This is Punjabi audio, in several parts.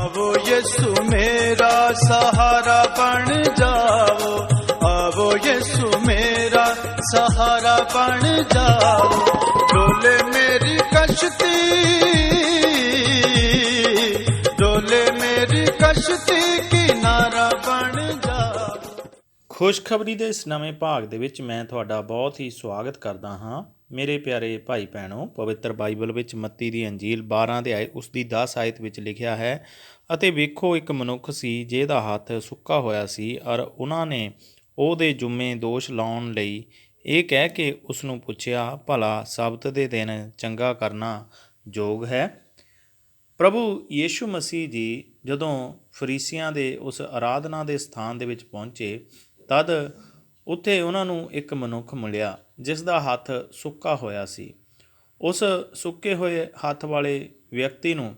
आवो यीशु मेरा सहारा बन जाओ आवो यीशु मेरा सहारा बन जाओ डोले मेरी कश्ती डोले मेरी कश्ती किनारा बन जाओ ਖੁਸ਼ਖਬਰੀ ਦੇ ਇਸ ਨਵੇਂ ਭਾਗ ਦੇ ਵਿੱਚ ਮੈਂ ਤੁਹਾਡਾ ਬਹੁਤ ਹੀ ਸਵਾਗਤ ਕਰਦਾ ਹਾਂ ਮੇਰੇ ਪਿਆਰੇ ਭਾਈ ਭੈਣੋ, ਪਵਿੱਤਰ ਬਾਈਬਲ ਵਿੱਚ ਮੱਤੀ ਦੀ ਅੰਜੀਲ 12 ਅਧਿਆਇ ਉਸ ਦੀ 10 ਆਇਤ ਵਿੱਚ ਲਿਖਿਆ ਹੈ, ਅਤੇ ਵੇਖੋ ਇੱਕ ਮਨੁੱਖ ਸੀ ਜਿਹਦਾ ਹੱਥ ਸੁੱਕਾ ਹੋਇਆ ਸੀ ਔਰ ਉਹਨਾਂ ਨੇ ਉਹਦੇ ਜੁੰਮੇ ਦੋਸ਼ ਲਾਉਣ ਲਈ ਇਹ ਕਹਿ ਕੇ ਉਸ ਨੂੰ ਪੁੱਛਿਆ, ਭਲਾ ਸਬਤ ਦੇ ਦਿਨ ਚੰਗਾ ਕਰਨਾ ਯੋਗ ਹੈ? ਪ੍ਰਭੂ ਯੀਸ਼ੂ ਮਸੀਹ ਜੀ ਜਦੋਂ ਫਰੀਸੀਆਂ ਦੇ ਉਸ ਆਰਾਧਨਾ ਦੇ ਸਥਾਨ ਦੇ ਵਿੱਚ ਪਹੁੰਚੇ, ਤਦ ਉੱਥੇ ਉਹਨਾਂ ਨੂੰ ਇੱਕ ਮਨੁੱਖ ਮਿਲਿਆ। ਜਿਸ ਦਾ ਹੱਥ ਸੁੱਕਾ ਹੋਇਆ ਸੀ। ਉਸ ਸੁੱਕੇ ਹੋਏ ਹੱਥ ਵਾਲੇ ਵਿਅਕਤੀ ਨੂੰ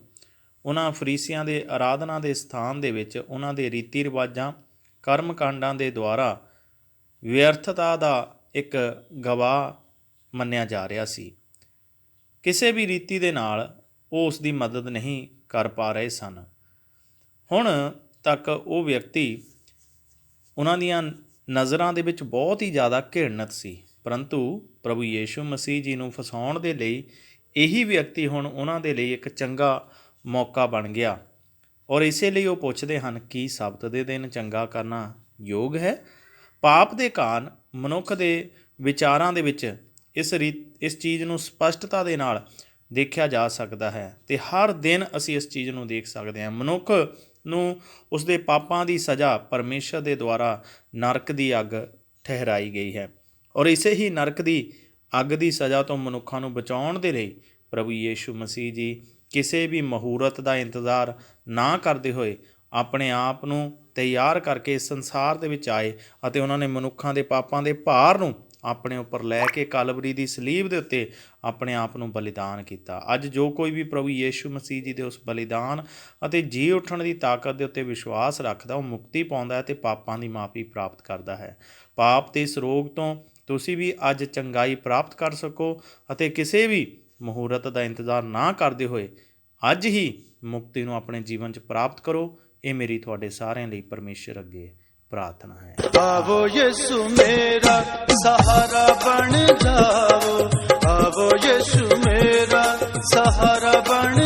ਉਹਨਾਂ ਫਰੀਸੀਆਂ ਦੇ ਆਰਾਧਨਾ ਦੇ ਸਥਾਨ ਦੇ ਵਿੱਚ ਉਹਨਾਂ ਦੇ ਰੀਤੀ ਰਿਵਾਜਾਂ ਕਰਮ ਕਾਂਡਾਂ ਦੇ ਦੁਆਰਾ ਵਿਅਰਥਤਾ ਦਾ ਇੱਕ ਗਵਾਹ ਮੰਨਿਆ ਜਾ ਰਿਹਾ ਸੀ। ਕਿਸੇ ਵੀ ਰੀਤੀ ਦੇ ਨਾਲ ਉਹ ਉਸ ਦੀ ਮਦਦ ਨਹੀਂ ਕਰ ਪਾ ਰਹੇ ਸਨ। ਹੁਣ ਤੱਕ ਉਹ ਵਿਅਕਤੀ ਉਹਨਾਂ ਦੀਆਂ ਨਜ਼ਰਾਂ ਦੇ ਵਿੱਚ ਬਹੁਤ ਹੀ ਜ਼ਿਆਦਾ ਘਿਰਣਤ ਸੀ। ਪਰੰਤੂ ਪ੍ਰਭੂ ਯੀਸ਼ੂ ਮਸੀਹ ਜੀ ਨੂੰ ਫਸਾਉਣ ਦੇ ਲਈ ਇਹੀ ਵਿਅਕਤੀ ਹੁਣ ਉਹਨਾਂ ਦੇ ਲਈ ਇੱਕ ਚੰਗਾ ਮੌਕਾ ਬਣ ਗਿਆ। ਔਰ ਇਸੇ ਲਈ ਉਹ ਪੁੱਛਦੇ ਹਨ, ਕਿ ਸਬਤ ਦੇ ਦਿਨ ਚੰਗਾ ਕਰਨਾ ਯੋਗ ਹੈ? ਪਾਪ ਦੇ ਕਾਰਨ ਮਨੁੱਖ ਦੇ ਵਿਚਾਰਾਂ ਦੇ ਵਿੱਚ ਇਸ ਰੀ ਇਸ ਚੀਜ਼ ਨੂੰ ਸਪਸ਼ਟਤਾ ਦੇ ਨਾਲ ਦੇਖਿਆ ਜਾ ਸਕਦਾ ਹੈ ਤੇ ਹਰ ਦਿਨ ਅਸੀਂ ਇਸ ਚੀਜ਼ ਨੂੰ ਦੇਖ ਸਕਦੇ ਹਾਂ। ਮਨੁੱਖ ਨੂੰ ਉਸ ਦੇ ਪਾਪਾਂ ਦੀ ਸਜ਼ਾ ਪਰਮੇਸ਼ਰ ਦੇ ਦੁਆਰਾ ਨਰਕ ਦੀ ਅੱਗ ਠਹਿਰਾਈ ਗਈ ਹੈ। ਔਰ ਇਸੇ ਹੀ ਨਰਕ ਦੀ ਅੱਗ ਦੀ ਸਜ਼ਾ ਤੋਂ ਮਨੁੱਖਾਂ ਨੂੰ ਬਚਾਉਣ ਦੇ ਲਈ ਪ੍ਰਭੂ ਯੀਸ਼ੂ ਮਸੀਹ ਜੀ ਕਿਸੇ ਵੀ ਮਹੂਰਤ ਦਾ ਇੰਤਜ਼ਾਰ ਨਾ ਕਰਦੇ ਹੋਏ ਆਪਣੇ ਆਪ ਨੂੰ ਤਿਆਰ ਕਰਕੇ ਇਸ ਸੰਸਾਰ ਦੇ ਵਿੱਚ ਆਏ ਅਤੇ ਉਹਨਾਂ ਨੇ ਮਨੁੱਖਾਂ ਦੇ ਪਾਪਾਂ ਦੇ ਭਾਰ ਨੂੰ ਆਪਣੇ ਉੱਪਰ ਲੈ ਕੇ ਕਲਵਰੀ ਦੀ ਸਲੀਬ ਦੇ ਉੱਤੇ ਆਪਣੇ ਆਪ ਨੂੰ ਬਲੀਦਾਨ ਕੀਤਾ। ਅੱਜ ਜੋ ਕੋਈ ਵੀ ਪ੍ਰਭੂ ਯੀਸ਼ੂ ਮਸੀਹ ਜੀ ਦੇ ਉਸ ਬਲੀਦਾਨ ਅਤੇ ਜੀ ਉੱਠਣ ਦੀ ਤਾਕਤ ਦੇ ਉੱਤੇ ਵਿਸ਼ਵਾਸ ਰੱਖਦਾ, ਉਹ ਮੁਕਤੀ ਪਾਉਂਦਾ ਹੈ ਤੇ ਪਾਪਾਂ ਦੀ ਮਾਫੀ ਪ੍ਰਾਪਤ ਕਰਦਾ ਹੈ। ਪਾਪ ਦੇ ਇਸ ਰੋਗ ਤੋਂ ਤੁਸੀਂ ਵੀ ਅੱਜ ਚੰਗਾਈ ਪ੍ਰਾਪਤ ਕਰ ਸਕੋ ਅਤੇ ਕਿਸੇ ਵੀ ਮਹੂਰਤ ਦਾ ਇੰਤਜ਼ਾਰ ਨਾ ਕਰਦੇ ਹੋਏ ਅੱਜ ਹੀ ਮੁਕਤੀ ਨੂੰ ਆਪਣੇ ਜੀਵਨ 'ਚ ਪ੍ਰਾਪਤ ਕਰੋ। ਇਹ ਮੇਰੀ ਤੁਹਾਡੇ ਸਾਰਿਆਂ ਲਈ ਪਰਮੇਸ਼ਰ ਅੱਗੇ ਪ੍ਰਾਰਥਨਾ ਹੈ ਆਵੋ ਯਿਸੂ ਮੇਰਾ ਸਹਾਰਾ ਬਣ ਜਾਓ ਆਵੋ ਯਿਸੂ ਮੇਰਾ ਸਹਾਰਾ ਬਣ